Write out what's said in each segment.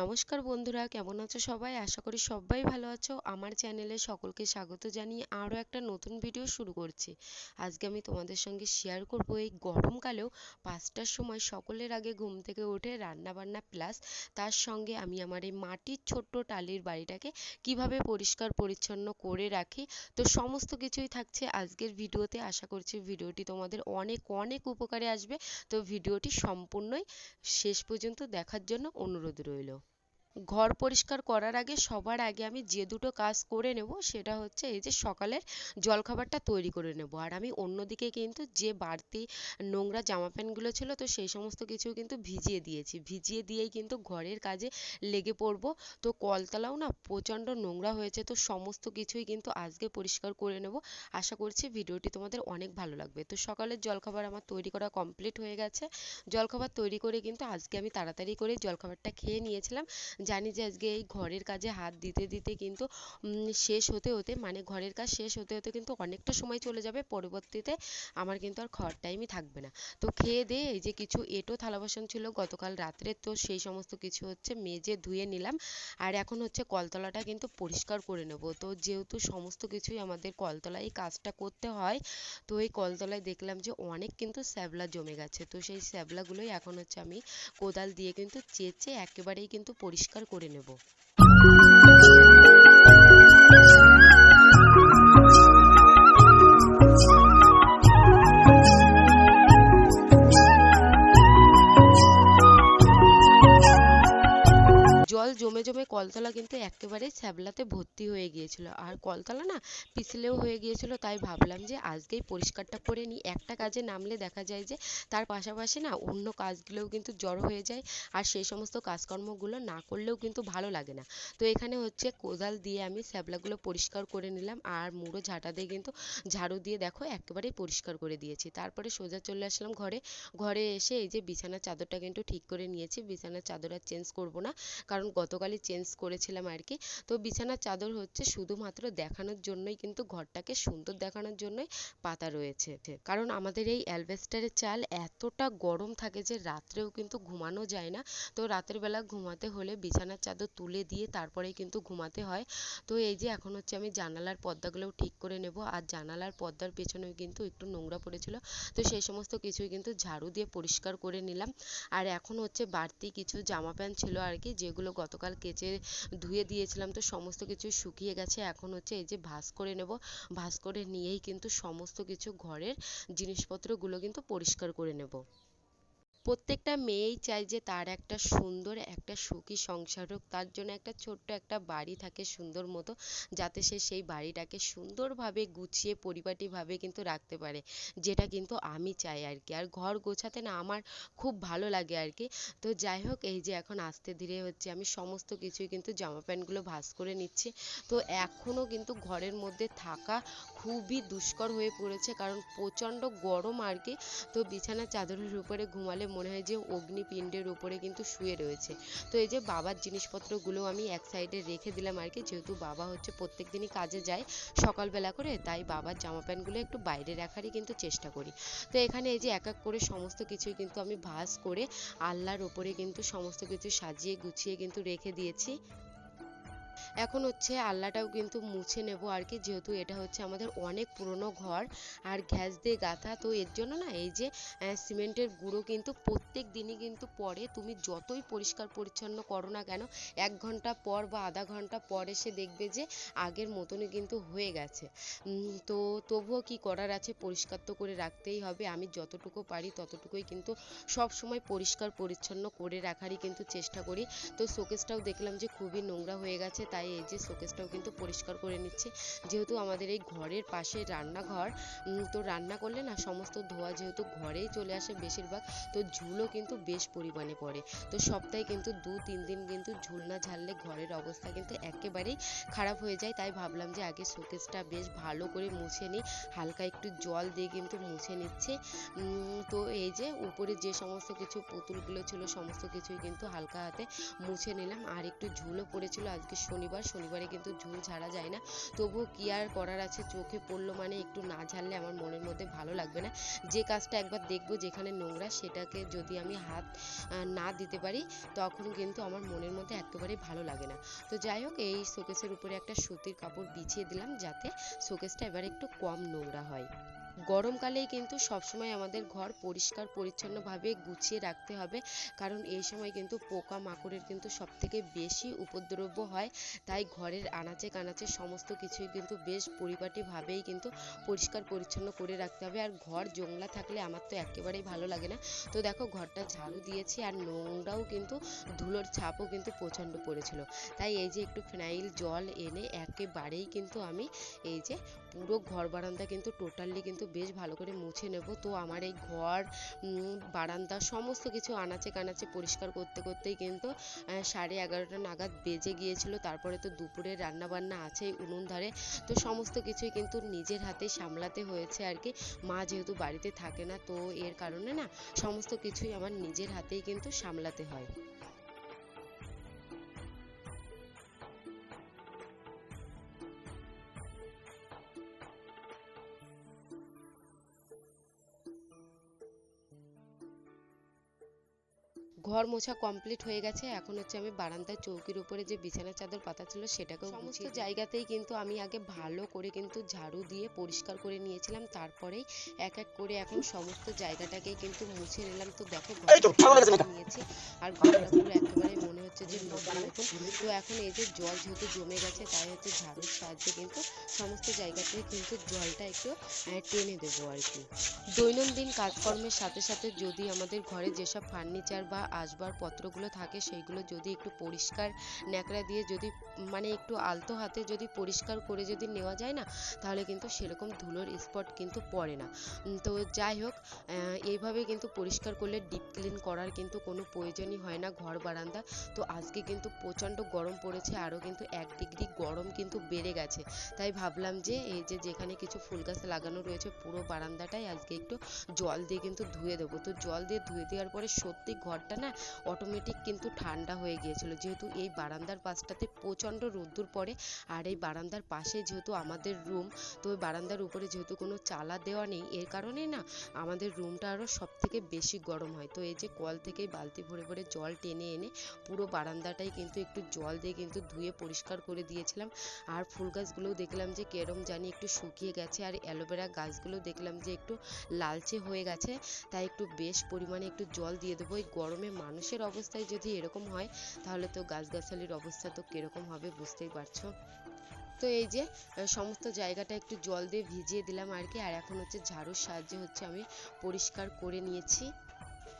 নমস্কার বন্ধুরা, কেমন আছো সবাই? আশা করি সবাই ভালো আছো। আমার চ্যানেলে সকলকে স্বাগত জানিয়ে আরও একটা নতুন ভিডিও শুরু করছি। আজকে আমি তোমাদের সঙ্গে শেয়ার করব এই গরমকালেও পাঁচটার সময় সকলের আগে ঘুম থেকে উঠে রান্না বান্না প্লাস তার সঙ্গে আমি আমার এই মাটির ছোট্ট টালির বাড়িটাকে কীভাবে পরিষ্কার পরিচ্ছন্ন করে রাখি, তো সমস্ত কিছুই থাকছে আজকের ভিডিওতে। আশা করছি ভিডিওটি তোমাদের অনেক অনেক উপকারে আসবে। তো ভিডিওটি সম্পূর্ণই শেষ পর্যন্ত দেখার জন্য অনুরোধ রইল। ঘর পরিষ্কার করার আগে সবার আগে আমি যে দুটো কাজ করে নেব সেটা হচ্ছে এই যে সকালের জলখাবারটা তৈরি করে নেব। আর আমি অন্যদিকে কিন্তু যে বাড়তি নোংরা জামা প্যান্টগুলো ছিল তো সেই সমস্ত কিছু কিন্তু ভিজিয়ে দিয়েছি। ভিজিয়ে দিয়েই কিন্তু ঘরের কাজে লেগে পড়ব। তো কলতলাও না প্রচণ্ড নোংরা হয়েছে তো সমস্ত কিছুই কিন্তু আজকে পরিষ্কার করে নেব। আশা করছি ভিডিওটি তোমাদের অনেক ভালো লাগবে। তো সকালের জলখাবার আমার তৈরি করা কমপ্লিট হয়ে গেছে। জলখাবার তৈরি করে কিন্তু আজকে আমি তাড়াতাড়ি করে জলখাবারটা খেয়ে নিয়েছিলাম। জানি যে আজকে এই ঘরের কাজে হাত দিতে দিতে কিন্তু শেষ হতে হতে মানে ঘরের কাজ শেষ হতে হতে কিন্তু অনেকটা সময় চলে যাবে। পরবর্তীতে আমার কিন্তু আর খাওয়ার টাইমই থাকবে না। তো খেয়ে দিয়ে এই যে কিছু এঁটো থালা বাসন ছিল গতকাল রাত্রে, তো সেই সমস্ত কিছু হচ্ছে মেজে ধুয়ে নিলাম। আর এখন হচ্ছে কলতলাটা কিন্তু পরিষ্কার করে নেব। তো যেহেতু সমস্ত কিছুই আমাদের কলতলায় কাজটা করতে হয়, তো এই কলতলায় দেখলাম যে অনেক কিন্তু শ্যাবলা জমে গেছে। তো সেই শ্যাবলাগুলোই এখন হচ্ছে আমি কোদাল দিয়ে কিন্তু চেঁচে একেবারেই কিন্তু পরিষ্কার পরিষ্কার করে নেব। জমে জমে কলতলা কিন্তু একেবারে শ্যাবলাতে ভর্তি হয়ে গিয়েছিল। আর কলতলা না পিছলেও হয়ে গিয়েছিল, তাই ভাবলাম যে আজকেই পরিষ্কারটা করে নিই। একটা কাজে নামলে দেখা যায় যে তার পাশাপাশি না অন্য কাজগুলোও কিন্তু জড়ো হয়ে যায়, আর সেই সমস্ত কাজকর্মগুলো না করলেও কিন্তু ভালো লাগে না। তো এখানে হচ্ছে কোদাল দিয়ে আমি শ্যাবলাগুলো পরিষ্কার করে নিলাম, আর মুড়ো ঝাঁটা দিয়ে কিন্তু ঝাড়ু দিয়ে দেখো একেবারেই পরিষ্কার করে দিয়েছি। তারপরে সোজা চলে আসলাম ঘরে। ঘরে এসে এই যে বিছানার চাদরটা কিন্তু ঠিক করে নিয়েছি। বিছানার চাদর আর চেঞ্জ করব না, কারণ গতকালই চেঞ্জ করেছিলাম আর কি। তো বিছানার চাদর হচ্ছে শুধুমাত্র দেখানোর জন্যই কিন্তু ঘরটাকে সুন্দর দেখানোর জন্যই পাতা রয়েছে। কারণ আমাদের এই অ্যালবেস্টারের চাল এতটা গরম থাকে যে রাত্রেও কিন্তু ঘুমানো যায় না। তো রাতের বেলা ঘুমাতে হলে বিছানার চাদর তুলে দিয়ে তারপরেই কিন্তু ঘুমাতে হয়। তো এই যে এখন হচ্ছে আমি জানালার পর্দাগুলোও ঠিক করে নেব। আর জানালার পর্দার পেছনেও কিন্তু একটু নোংরা পড়েছিল। তো সেই সমস্ত কিছুই কিন্তু ঝাড়ু দিয়ে পরিষ্কার করে নিলাম। আর এখন হচ্ছে বাড়তি কিছু জামা প্যান্ট ছিল আর কি, যেগুলো গুলো গতকাল কেচে ধুয়ে দিয়েছিলাম, তো সমস্ত কিছু শুকিয়ে গেছে। এখন হচ্ছে এই যে ভাঁজ করে নেব। ভাঁজ করে নিয়েই কিন্তু সমস্ত কিছু ঘরের জিনিসপত্রগুলো কিন্তু পরিষ্কার করে নেব। প্রত্যেকটা মেয়েই চায় যে তার একটা সুন্দর, একটা সুখী সংসার হোক। তার জন্য একটা ছোট্ট একটা বাড়ি থাকে সুন্দর মতো, যাতে সে সেই বাড়িটাকে সুন্দরভাবে গুছিয়ে, পরিপাটিভাবে কিন্তু রাখতে পারে, যেটা কিন্তু আমি চাই আর কি। আর ঘর গোছাতে না আমার খুব ভালো লাগে আর কি। তো যাই হোক, এই যে এখন আস্তে ধীরে হচ্ছে, আমি সমস্ত কিছুই কিন্তু জামা প্যান্টগুলো ভাঁজ করে নিচ্ছি। তো এখনও কিন্তু ঘরের মধ্যে থাকা খুবই দুষ্কর হয়ে পড়েছে, কারণ প্রচণ্ড গরম আর কি। তো বিছানার চাদরের উপরে ঘুমালে মনে হয় যে অগ্নিপিণ্ডের উপরে কিন্তু শুয়ে রয়েছে। তো এই যে বাবার জিনিসপত্রগুলো আমি এক সাইডে রেখে দিলাম আর কি, যেহেতু বাবা হচ্ছে প্রত্যেক দিনই কাজে যায় সকালবেলা করে, তাই বাবার জামা প্যান্টগুলো একটু বাইরে রাখারই কিন্তু চেষ্টা করি। তো এখানে এই যে এক এক করে সমস্ত কিছুই কিন্তু আমি ভাঁজ করে আলনার ওপরে কিন্তু সমস্ত কিছু সাজিয়ে গুছিয়ে কিন্তু রেখে দিয়েছি। এখন হচ্ছে আলনাটাও কিন্তু মুছে নেব আর কি, যেহেতু এটা হচ্ছে আমাদের অনেক পুরনো ঘর আর গ্যাস দিয়ে গাঁথা, তো এর জন্য না এই যে সিমেন্টের গুঁড়ো কিন্তু প্রত্যেক দিনই কিন্তু পরে তুমি যতই পরিষ্কার পরিচ্ছন্ন করো না কেন, এক ঘণ্টা পর বা আধা ঘণ্টা পর এসে দেখবে যে আগের মতনই কিন্তু হয়ে গেছে। তো তবুও কি করার আছে, পরিষ্কার তো করে রাখতেই হবে, আমি যতটুকু পারি ততটুকুই কিন্তু সব সময় পরিষ্কার পরিচ্ছন্ন করে রাখারই কিন্তু চেষ্টা করি। তো শোকেসটাও দেখলাম যে খুবই নোংরা হয়ে গেছে, তাই তাই এই যে শোকেসটাও কিন্তু পরিষ্কার করে নিচ্ছি। যেহেতু আমাদের এই ঘরের পাশে রান্নাঘর তো রান্না করলে না সমস্ত ধোঁয়া যেহেতু ঘরেই চলে আসে বেশিরভাগ, তো ঝুলও কিন্তু বেশ পরিমাণে পড়ে। তো সপ্তাহে কিন্তু দু, তিন দিন কিন্তু ঝুল না ঝাড়লে ঘরের অবস্থা কিন্তু একেবারেই খারাপ হয়ে যায়। তাই ভাবলাম যে আগে শোকেসটা বেশ ভালো করে মুছে নিই। হালকা একটু জল দিয়ে কিন্তু মুছে নিচ্ছি। তো এই যে উপরে যে সমস্ত কিছু পুতুলগুলো ছিল, সমস্ত কিছুই কিন্তু হালকা হাতে মুছে নিলাম। আর একটু ঝুলও পড়েছিল আজকে শনিবার শনিবার শনিবারে কিন্তু ঝুল ঝাড়া যায় না। তবুও কি আর করার আছে? চোখে পড়ল মানে একটু না ঝাড়লে আমার মনের মধ্যে ভালো লাগবে না। যে কাজটা একবার দেখব যেখানে নোংরা, সেটাকে যদি আমি হাত না দিতে পারি, তখন কিন্তু আমার মনের মধ্যে একেবারেই ভালো লাগে না। তো যাই হোক, এই শোকেসের উপরে একটা সুতির কাপড় বিছিয়ে দিলাম যাতে শোকেসটা এবার একটু কম নোংরা হয়। গরমকালেই কিন্তু সবসময় আমাদের ঘর পরিষ্কার, পরিচ্ছন্নভাবে গুছিয়ে রাখতে হবে। কারণ এই সময় কিন্তু পোকা মাকড়ের কিন্তু সব থেকে বেশি উপদ্রব হয়। তাই ঘরের আনাচে কানাচে সমস্ত কিছুই কিন্তু বেশ পরিপাটিভাবেই কিন্তু পরিষ্কার, পরিচ্ছন্ন করে রাখতে হবে। আর ঘর জংলা থাকলে আমার তো একেবারেই ভালো লাগে না। তো দেখো, ঘরটা ঝাড়ু দিয়েছি আর নোংরাও কিন্তু ধুলোর ছাপও কিন্তু প্রচণ্ড পড়েছিল। তাই এই যে একটু ফিনাইল জল এনে একেবারেই কিন্তু আমি এই যে পুরো ঘর বারান্দা কিন্তু টোটালি কিন্তু বেশ ভালো করে মুছে নেব। তো আমার এই ঘর বারান্দা সমস্ত কিছু আনাচে কানাচে পরিষ্কার করতে করতেই কিন্তু সাড়ে এগারোটা নাগাদ বেজে গিয়েছিল। তারপরে তো দুপুরে রান্না বান্না আছেই উনুন ধারে। তো সমস্ত কিছুই কিন্তু নিজের হাতে সামলাতে হয়েছে আর কি। মা যেহেতু বাড়িতে থাকে না, তো এর কারণে না, সমস্ত কিছুই আমার নিজের হাতেই কিন্তু সামলাতে হয়। ঘর মোছা কমপ্লিট হয়ে গেছে। এখন হচ্ছে আমি বারান্দার চৌকির উপরে যে বিছানার চাদর পাতা ছিল সেটাকেও সমস্ত জায়গাতেই কিন্তু আমি আগে ভালো করে কিন্তু ঝাড়ু দিয়ে পরিষ্কার করে নিয়েছিলাম। তারপরেই এক এক করে এখন সমস্ত জায়গাটাকেই কিন্তু মুছে নিলাম। তো দেখো নিয়েছি আর ঘরটা পুরো একেবারে মনে হচ্ছে যে নতুন নতুন। তো এখন এই যে জল যেহেতু জমে গেছে তাই হচ্ছে ঝাড়ুর সাহায্যে কিন্তু সমস্ত জায়গাতে কিন্তু জলটা একটু টেনে দেবো আর কি। দৈনন্দিন কাজকর্মের সাথে সাথে যদি আমাদের ঘরে যেসব ফার্নিচার বা আসবাবপত্রগুলো থাকে, সেইগুলো যদি একটু পরিষ্কার ন্যাকড়া দিয়ে যদি মানে একটু আলতো হাতে যদি পরিষ্কার করে যদি নেওয়া যায় না, তাহলে কিন্তু সেরকম ধুলোর স্পট কিন্তু পড়ে না। তো যাই হোক এইভাবে কিন্তু পরিষ্কার করলে ডিপ ক্লিন করার কিন্তু কোনো প্রয়োজনই হয় না ঘর বারান্দা। তো আজকে কিন্তু প্রচণ্ড গরম পড়েছে, আরও কিন্তু এক ডিগ্রি গরম কিন্তু বেড়ে গেছে। তাই ভাবলাম যে, এই যে যেখানে কিছু ফুল গাছ লাগানো রয়েছে পুরো বারান্দাটাই আজকে একটু জল দিয়ে কিন্তু ধুয়ে দেবো। তো জল দিয়ে ধুয়ে দেওয়ার পরে সত্যি ঘরটা না অটোমেটিক কিন্তু ঠান্ডা হয়ে গিয়েছিল। যেহেতু এই বারান্দার পাশটাতে প্রচণ্ড রোদ্দুর পড়ে, আর এই বারান্দার পাশে যেহেতু আমাদের রুম তো ওই বারান্দার উপরে যেহেতু কোনো চালা দেওয়া নেই, এর কারণে না আমাদের রুমটা আরও সব থেকে বেশি গরম হয়। তো এই যে কল থেকেই বালতি ভরে ভরে জল টেনে এনে পুরো বারান্দাটাই কিন্তু একটু জল দিয়ে কিন্তু ধুয়ে পরিষ্কার করে দিয়েছিলাম। আর ফুল গাছগুলোও দেখলাম যে কেরম জানি একটু শুকিয়ে গেছে, আর অ্যালোভেরা গাছগুলো দেখলাম যে একটু লালচে হয়ে গেছে, তাই একটু বেশ পরিমাণে একটু জল দিয়ে দেবো। এই গরমে মানুষের অবস্থায় যদি এরকম হয়, তাহলে তো গাছগাছালির অবস্থা তো কীরকম হবে বুঝতেই পারছ। তো এই যে সমস্ত জায়গাটা একটু জল দিয়ে ভিজিয়ে দিলাম আর কি, আর এখন হচ্ছে ঝাড়ুর সাহায্যে হচ্ছে আমি পরিষ্কার করে নিয়েছি।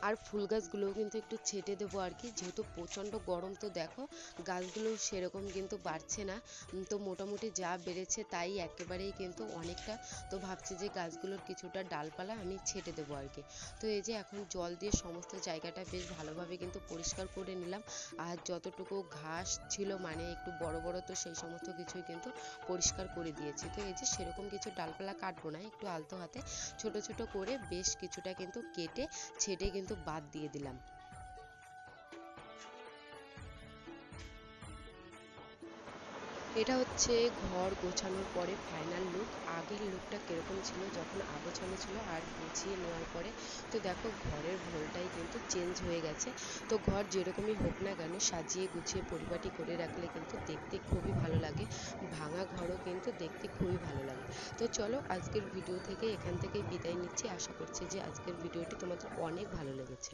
আর ফুল গাছগুলোও কিন্তু একটু ছেটে দেবো আর কি। যেহেতু প্রচণ্ড গরম, তো দেখো গাছগুলো সেরকম কিন্তু বাড়ছে না। তো মোটামুটি যা বেড়েছে তাই একেবারেই কিন্তু অনেকটা। তো ভাবছি যে গাছগুলোর কিছুটা ডালপালা আমি ছেটে দেবো আর কি। তো এই যে এখন জল দিয়ে সমস্ত জায়গাটা বেশ ভালোভাবে কিন্তু পরিষ্কার করে নিলাম। আর যতটুকু ঘাস ছিল মানে একটু বড় বড়, তো সেই সমস্ত কিছুই কিন্তু পরিষ্কার করে দিয়েছি। তো এই যে সেরকম কিছু ডালপালা কাটবো না, একটু আলতো হাতে। ছোট ছোট করে বেশ কিছুটা কিন্তু কেটে ছেটে কিন্তু বাদ দিয়ে দিলাম। এটা হচ্ছে ঘর গোছানোর পরে ফাইনাল লুক আগের লুকটা কীরকম ছিল, যখন আগোছানো ছিল আর গুছিয়ে নেওয়ার পরে। তো দেখো ঘরের ভোলটাই কিন্তু চেঞ্জ হয়ে গেছে। তো ঘর যেরকমই হোক না কেন, সাজিয়ে গুছিয়ে পরিপাটি করে রাখলে কিন্তু দেখতে খুবই ভালো লাগে। ভাঙা ঘরও কিন্তু দেখতে খুবই ভালো লাগে। তো চলো আজকের ভিডিও থেকে এখান থেকেই বিদায় নিচ্ছি। আশা করছি যে আজকের ভিডিওটি তোমাদের অনেক ভালো লেগেছে।